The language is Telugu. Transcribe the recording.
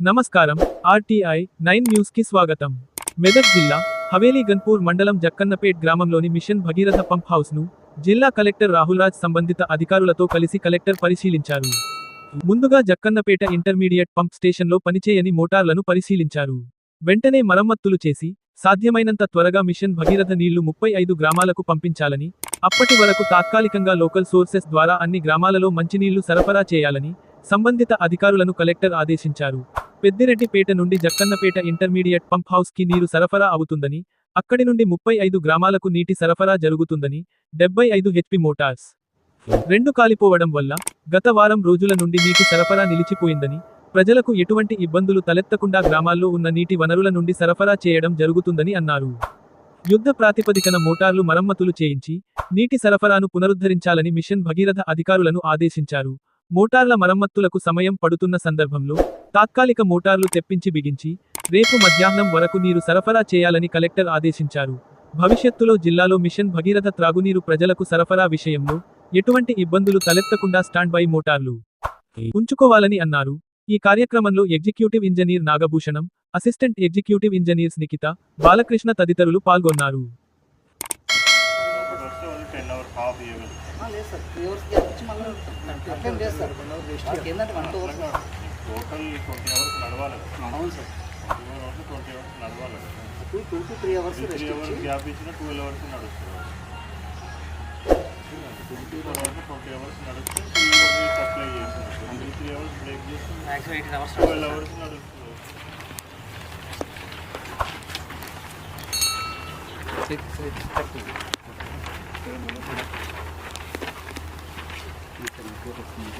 నమస్కారం ఆర్టీఐ నైన్ న్యూస్కి స్వాగతం. మెదక్ జిల్లా హవేలీ గన్పూర్ మండలం జక్కన్నపేట్ గ్రామంలోని మిషన్ భగీరథ పంప్ హౌస్ను జిల్లా కలెక్టర్ రాహుల్ రాజ్ సంబంధిత అధికారులతో కలిసి కలెక్టర్ పరిశీలించారు. ముందుగా జక్కన్నపేట ఇంటర్మీడియట్ పంప్ స్టేషన్లో పనిచేయని మోటార్లను పరిశీలించారు. వెంటనే మరమ్మత్తులు చేసి సాధ్యమైనంత త్వరగా మిషన్ భగీరథ నీళ్ళు ముప్పై ఐదు గ్రామాలకు పంపించాలని అప్పటి వరకు తాత్కాలికంగా లోకల్ సోర్సెస్ ద్వారా అన్ని గ్రామాలలో మంచినీళ్ళు సరఫరా చేయాలని సంబంధిత అధికారులను కలెక్టర్ ఆదేశించారు. పెద్దిరెడ్డిపేట నుండి జక్కన్నపేట ఇంటర్మీడియట్ పంప్ హౌస్కి నీరు సరఫరా అవుతుందని అక్కడి నుండి ముప్పై ఐదు గ్రామాలకు నీటి సరఫరా జరుగుతుందని డెబ్బై ఐదు హెచ్పి మోటార్స్ రెండు కాలిపోవడం వల్ల గత వారం రోజుల నుండి నీటి సరఫరా నిలిచిపోయిందని ప్రజలకు ఎటువంటి ఇబ్బందులు తలెత్తకుండా గ్రామాల్లో ఉన్న నీటి వనరుల నుండి సరఫరా చేయడం జరుగుతుందని అన్నారు. యుద్ధ ప్రాతిపదికన మోటార్లు మరమ్మతులు చేయించి నీటి సరఫరాను పునరుద్ధరించాలని మిషన్ భగీరథ అధికారులను ఆదేశించారు. మోటార్ల మరమ్మతులకు సమయం పడుతున్న సందర్భంలో తాత్కాలిక మోటార్లు తెప్పించి బిగించి రేపు మధ్యాహ్నం వరకు నీరు సరఫరా చేయాలని కలెక్టర్ ఆదేశించారు. భవిష్యత్తులో జిల్లాలో మిషన్ భగీరథ త్రాగునీరు ప్రజలకు సరఫరా విషయంలో ఎటువంటి ఇబ్బందులు తలెత్తకుండా స్టాండ్ బై మోటార్లు ఉంచుకోవాలని అన్నారు. ఈ కార్యక్రమంలో executive engineer Nagabhushanam assistant executive engineers Nikhita Balakrishna తదితరులు పాల్గొన్నారు. ఓన్లీ టెన్ అవర్స్ హాఫ్ ఇవ్వగలరు ఆ, లేదు సార్ అవర్స్ మళ్ళీ అట్లేం లేదు సార్. మాకు ఏంటంటే one two hours total twenty hours నడవాలి. అవును sir. Twenty four hours twenty hours నడవాలి. Two two to three hours three rest hours ఇచ్చి గ్యాప్ ఇచ్చిన ట్వెల్వ్ అవర్స్ నడుస్తుంది. Twenty four hours twenty hours నడిస్తే త్రీ సప్లై చేస్తున్నారు ట్వంటీ త్రీ అవర్స్ బ్రేక్ చేస్తే maximum eighteen hours twelve hours నడుస్తుంది. Six six thirty 見たらどうぞ。